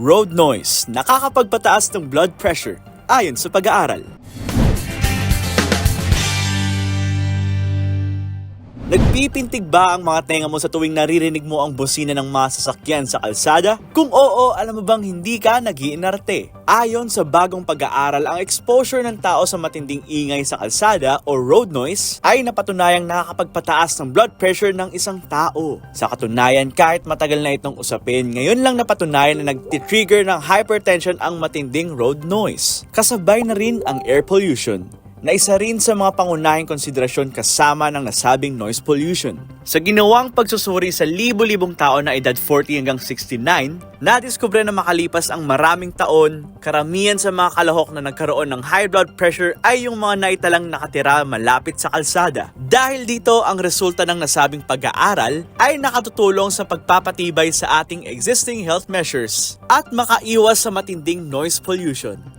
Road noise, nakakapagpataas ng blood pressure ayon sa pag-aaral. Nagpipintig ba ang mga tenga mo sa tuwing naririnig mo ang bosina ng mga sasakyan sa kalsada? Kung oo, alam mo bang hindi ka nagiinarte? Ayon sa bagong pag-aaral, ang exposure ng tao sa matinding ingay sa kalsada o road noise ay napatunayang nakakapagpataas ng blood pressure ng isang tao. Sa katunayan, kahit matagal na itong usapin, ngayon lang napatunayan na nagtitrigger ng hypertension ang matinding road noise. Kasabay na rin ang air pollution na isa rin sa mga pangunahing konsiderasyon kasama ng nasabing noise pollution. Sa ginawang pagsusuri sa libo-libong tao na edad 40 hanggang 69, nadiskubre na makalipas ang maraming taon, karamihan sa mga kalahok na nagkaroon ng high blood pressure ay yung mga naitalang nakatira malapit sa kalsada. Dahil dito, ang resulta ng nasabing pag-aaral ay nakatutulong sa pagpapatibay sa ating existing health measures at makaiwas sa matinding noise pollution.